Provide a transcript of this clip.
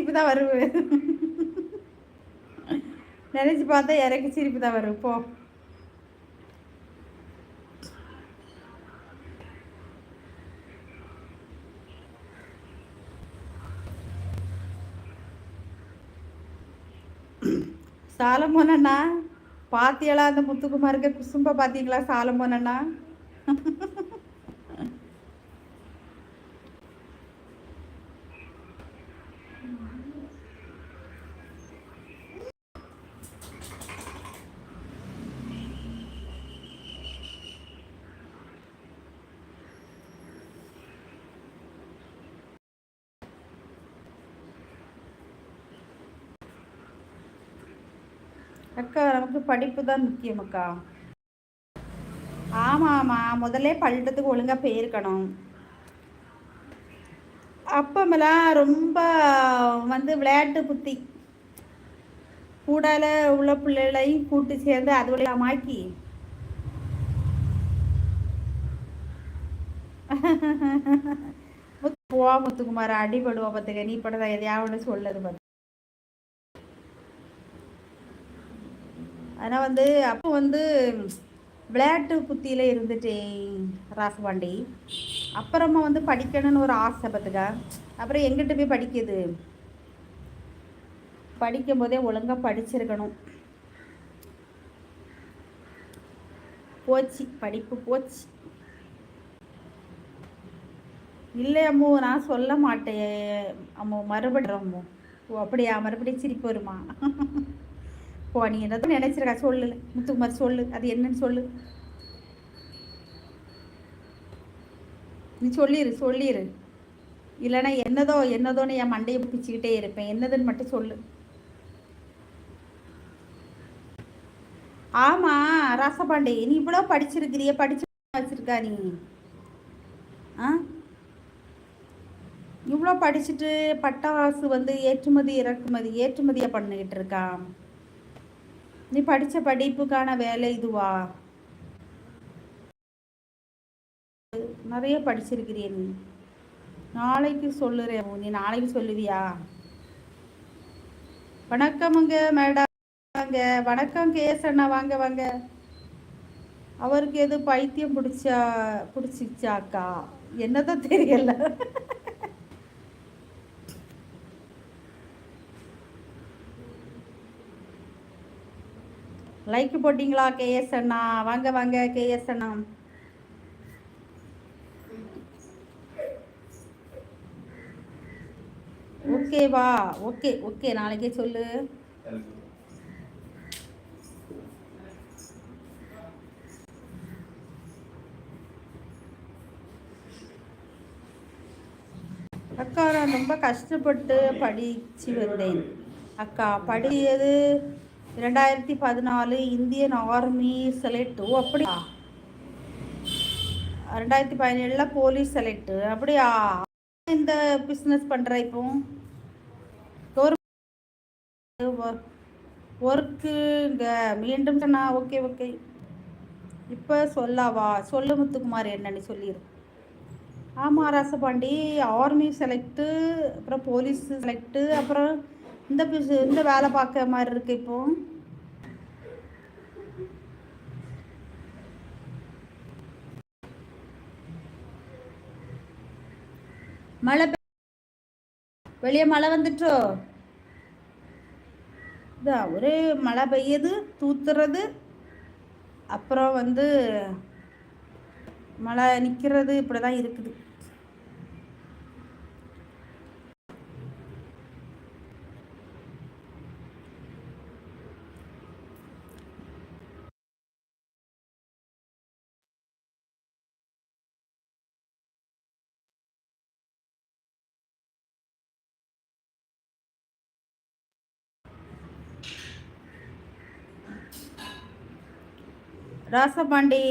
சிரிப்பு தான் வருவு நினச்சி பார்த்தா எனக்கு சிரிப்பு தான் வரும். போ. சாலமோனண்ணா பாத்தியலா அந்த முத்துக்குமாருக்கு குசும்ப சாலம் சாலமோனண்ணா அக்கா நமக்கு படிப்பு தான் முக்கியம் அக்கா. ஆமாம் முதல்ல பள்ளிட்டத்துக்கு ஒழுங்காக போயிருக்கணும். அப்பமெல்லாம் ரொம்ப வந்து விளையாட்டு புத்தி. கூடால உள்ள பிள்ளைகளையும் கூட்டு சேர்ந்து அதுவெல்லாம் மாக்கி. போவா முத்துக்குமார் அடிபடுவா பார்த்துக்க நீ படதான் எதையாவது சொல்லுது பார்த்து ஆனால் வந்து அப்போ வந்து விளையாட்டு புத்தியில் இருந்துட்டேன் ராசபாண்டி. அப்புறமா வந்து படிக்கணும்னு ஒரு ஆசை பார்த்துக்கா. அப்புறம் எங்கிட்ட போய் படிக்கிது. படிக்கும் போதே ஒழுங்காக படிச்சிருக்கணும். போச்சு படிப்பு போச்சு. இல்லை அம்மோ நான் சொல்ல மாட்டேன். அம்மோ மறுபடியும் அம்மோ. ஓ அப்படியா? மறுபடியும் சிரிப்பு வருமா? போ நீ என்னதான் நினைச்சிருக்கா? சொல்லு. முத்துக்குமார் சொல்லு. அது என்னன்னு சொல்லு. நீ சொல்லிடு சொல்லிடு இல்லைன்னா என்னதோ என்னதோன்னு என் மண்டையை பிச்சுக்கிட்டே இருப்பேன். என்னதுன்னு மட்டும் சொல்லு. ஆமா ராசபாண்டே நீ இவ்வளோ படிச்சிருக்கிறிய? படிச்சு வச்சிருக்கா நீ? ஆ? இவ்வளோ படிச்சுட்டு பட்டாசு வந்து ஏற்றுமதி இறக்குமதி ஏற்றுமதியாக பண்ணிக்கிட்டு இருக்கான் நீ படித்த படிப்புக்கான வேலை இதுவா? நிறைய படிச்சிருக்கிறிய நீ. நாளைக்கு சொல்லுறேன். நீ நாளைக்கு சொல்லுவியா? வணக்கமுங்க மேடம். வாங்க. வணக்கம் கேஸ் அண்ணா. வாங்க வாங்க. அவருக்கு எது பைத்தியம் பிடிச்சா பிடிச்சிச்சாக்கா என்னதான் தெரியல. லைக் போட்டிங்களா கேஎஸ் அண்ணா? வாங்க வாங்க கேஎஸ் அண்ணா. ஓகேவா ஓகே ஓகே நாளைக்கே சொல்லு. அக்கா நான் ரொம்ப கஷ்டப்பட்டு படித்து வந்தேன். அக்கா படியது ரெண்டாயிரத்தி பதினாலு இந்தியன் ஆர்மி செலக்ட் ஓ அப்படியா? ரெண்டாயிரத்தி பதினேழில் போலீஸ் செலக்ட் அப்படியா? இந்த பிஸ்னஸ் பண்ணுற இப்போ? ஒர்க்கு இங்கே மீண்டும் சொன்னா ஓகே ஓகே இப்போ சொல்லாவா? சொல்லு முத்துக்குமார் என்னன்னு சொல்லிடு ஆமாம் ராசபாண்டி. ஆர்மி செலக்ட்டு அப்புறம் போலீஸ் செலக்ட்டு அப்புறம் இந்த இந்த வேலை பார்க்குற மாதிரி இருக்கு இப்போ. மழை வெளியே மழை வந்துட்டோ? இதான் ஒரே மழை பெய்யுது தூத்துறது அப்புறம் வந்து மழை நிற்கிறது இப்படி தான் இருக்குது. ராசபாண்டி